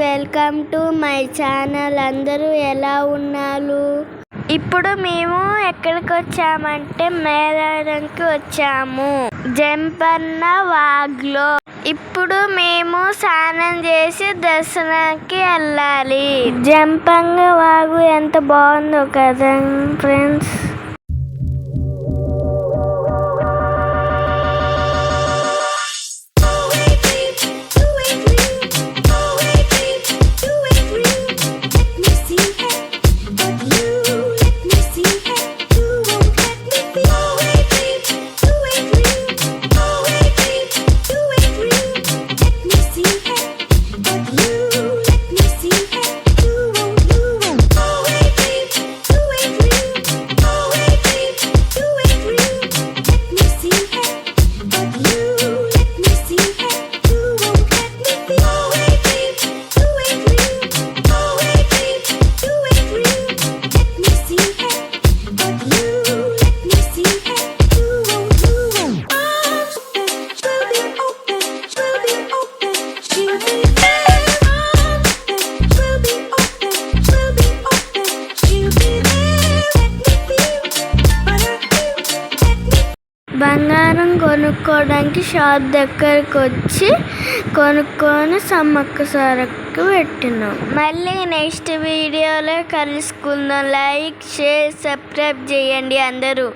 Welcome to my channel. అందరూ ఎలా ఉన్నారు? ఇప్పుడు మేము ఎక్కడికి వచ్చామంటే మేడారంకి వచ్చాము. జంపన్న వాగ్లో. ఇప్పుడు మేము స్నానం చేసి దర్శనానికి వెళ్ళాలి. జంపంగ వాగు ఎంత బాగుందో కదా ఫ్రెండ్స్? బంగారం కొనుక్కోడానికి షాప్ దగ్గరకు వచ్చి కొనుక్కొని సమ్మక్క సారక్కు పెట్టినాం. మళ్ళీ నెక్స్ట్ వీడియోలో కలుసుకుందాం. లైక్ షేర్ సబ్స్క్రైబ్ చేయండి అందరూ.